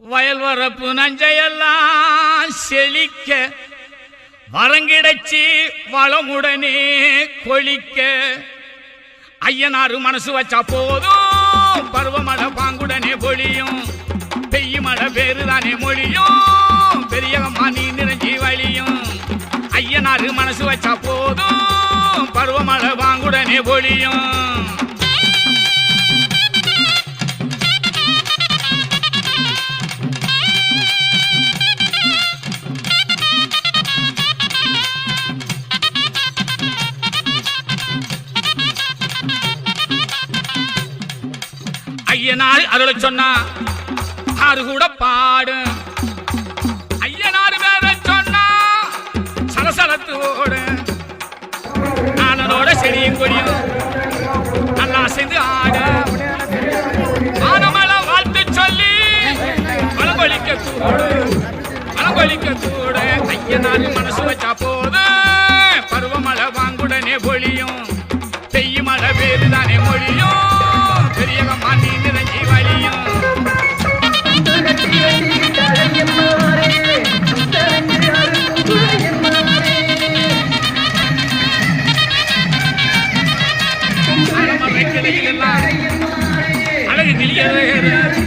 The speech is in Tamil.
வயல் வரப்பு நஞ்சையெல்லாம் செழிக்க வரங்கிடச்சி வளமுடனே கொழிக்க. ஐயனாறு மனசு வச்சா போதும் பருவமழை பாங்குடனே பொழியும். பெய்ய மழை பேருதானே மொழியும் பெரியவம்மா நீ நிறைஞ்சி வழியும். ஐயனாறு மனசு வச்சா போதும் பருவமழை பாங்குடனே பொழியும். ஐயனார் அருளை சொன்னா ஆறு கூட பாடு. ஐயனார் வேற சொன்னா சலசலத்தோடு ஆனதோட செடியும் கொடியும் நல்லா செய்து ஆட. ஆனமல வாழ்த்து சொல்லி பலபலிக்க கூடு. பலபலிக்க கூடு. ஐயனார் மனசு வச்சா போது பருவமழை வாங்குடனே ஒளி அழகு கிளிக்கிறதே